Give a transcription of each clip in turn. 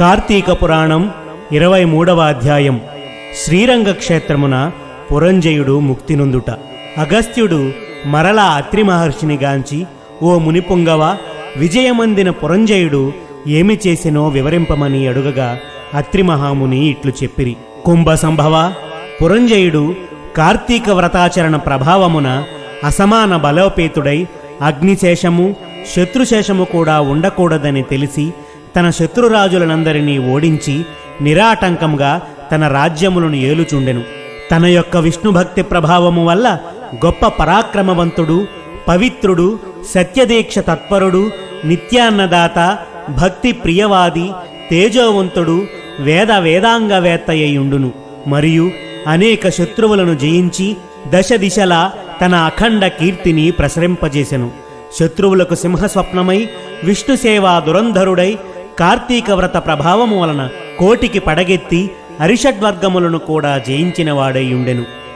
కార్తీక పురాణం ఇరవై మూడవ అధ్యాయం. శ్రీరంగ క్షేత్రమున పురంజయుడు ముక్తినొందుట అగస్త్యుడు మరలా అత్రి మహర్షిని గాంచి ఓ మునిపుంగవ విజయమందిన పురంజయుడు ఏమి చేసినో వివరింపమని అడుగగా అత్రి మహాముని ఇట్లు చెప్పిరి. కుంభ సంభవ పురంజయుడు కార్తీక వ్రతాచరణ ప్రభావమున అసమాన బలోపేతుడై అగ్నిశేషము శత్రుశేషము కూడా ఉండకూడదని తెలిసి తన శత్రురాజులనందరినీ ఓడించి నిరాటంకంగా తన రాజ్యములను ఏలుచుండెను. తన యొక్క విష్ణుభక్తి ప్రభావము వల్ల గొప్ప పరాక్రమవంతుడు పవిత్రుడు సత్యదీక్ష తత్పరుడు నిత్యాన్నదాత భక్తి ప్రియవాది తేజోవంతుడు వేద వేదాంగవేత్త అయ్యుండును మరియు అనేక శత్రువులను జయించి దశ దిశలా తన అఖండ కీర్తిని ప్రసరింపజేసెను. శత్రువులకు సింహస్వప్నమై విష్ణు సేవా దురంధరుడై కార్తీక వ్రత ప్రభావము వలన కోటికి పడగెత్తి అరిషడ్వర్గములను కూడా జయించిన వాడై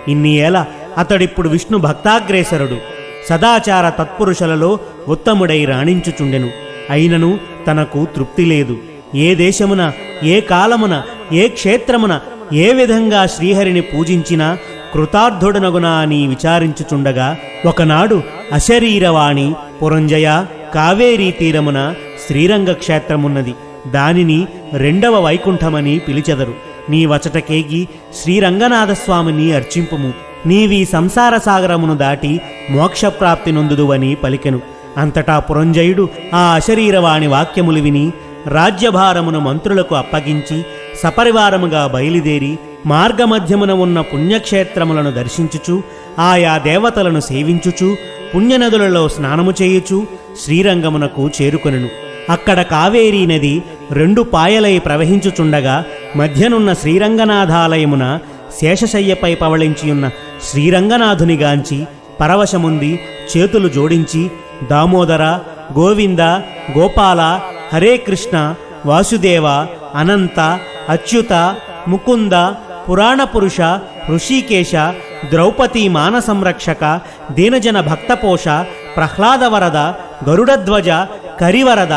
ఇన్ని ఏల అతడిప్పుడు విష్ణు భక్తాగ్రేసరుడు. సదాచార తత్పురుషులలో ఉత్తముడై రాణించుచుండెను. అయినను తనకు తృప్తి లేదు. ఏ దేశమున ఏ కాలమున ఏ క్షేత్రమున ఏ విధంగా శ్రీహరిని పూజించినా కృతార్థుడనగునా అని విచారించుచుండగా ఒకనాడు అశరీరవాణి పురంజయ కావేరీ తీరమున శ్రీరంగ క్షేత్రమున్నది. దానిని రెండవ వైకుంఠమని పిలిచెదరు. నీ వచటకేగి శ్రీరంగనాథస్వామిని అర్చింపుము. నీవి సంసార సాగరమును దాటి మోక్షప్రాప్తి నొందుదువని పలికెను. అంతటా పురంజయుడు ఆ అశరీరవాణి వాక్యములు విని రాజ్యభారమును మంత్రులకు అప్పగించి సపరివారముగా బయలుదేరి మార్గమధ్యమున ఉన్న పుణ్యక్షేత్రములను దర్శించుచు ఆయా దేవతలను సేవించుచు పుణ్యనదులలో స్నానము చేయుచు శ్రీరంగమునకు చేరుకొనెను. అక్కడ కావేరీ నది రెండు పాయలై ప్రవహించుచుండగా మధ్యనున్న శ్రీరంగనాథాలయమున శేషశయ్యపై పవళించియున్న శ్రీరంగనాథునిగాంచి పరవశముంది చేతులు జోడించి దామోదర గోవింద గోపాల హరే కృష్ణ వాసుదేవ అనంత అచ్యుత ముకుంద పురాణ పురుష ఋషికేశ ద్రౌపది మాన సంరక్షక దీనజన భక్తపోష ప్రహ్లాదవరద గరుడధ్వజ కరివరద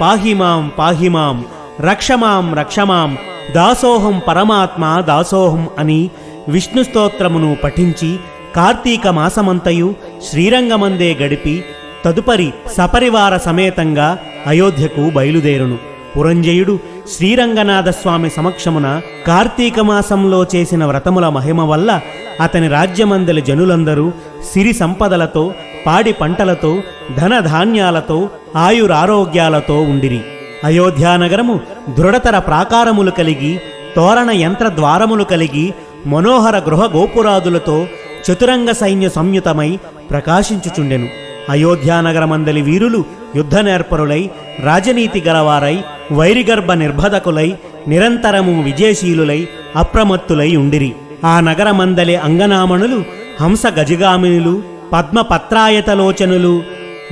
పాహిమాం పాహిమాం రక్షమాం రక్షమాం దాసోహం పరమాత్మ దాసోహం అని విష్ణు స్తోత్రమును పఠించి కార్తీక మాసమంతయు శ్రీరంగమందే గడిపి తదుపరి సపరివార సమేతంగా అయోధ్యకు బయలుదేరును. పురంజయుడు శ్రీరంగనాథస్వామి సమక్షమున కార్తీక మాసంలో చేసిన వ్రతముల మహిమ వల్ల అతని రాజ్యమందలి జనులందరూ సిరి సంపదలతో పాడి పంటలతో ధన ధాన్యాలతో ఆయురారోగ్యాలతో ఉండిరి. అయోధ్యానగరము దృఢతర ప్రాకారములు కలిగి తోరణ యంత్ర ద్వారములు కలిగి మనోహర గృహ గోపురాదులతో చతురంగ సైన్య సంయుతమై ప్రకాశించుచుండెను. అయోధ్యానగరమందలి వీరులు యుద్ధ నేర్పరులై రాజనీతి గలవారై వైరిగర్భ నిర్భదకులై నిరంతరము విజయశీలులై అప్రమత్తులై ఉండిరి. ఆ నగరమందలి అంగనామణులు హంస గజగామినులు పద్మపత్రాయతలోచనులు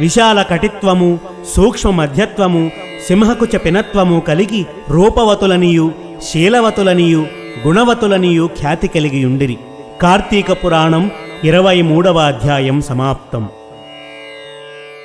విశాల కటిత్వము సూక్ష్మ మధ్యత్వము సింహకుచ పినత్వము కలిగి రూపవతులనియు శీలవతులనియు గుణవతులనియు ఖ్యాతి కలిగియుండిరి. కార్తీక పురాణం ఇరవై మూడవ అధ్యాయం సమాప్తం.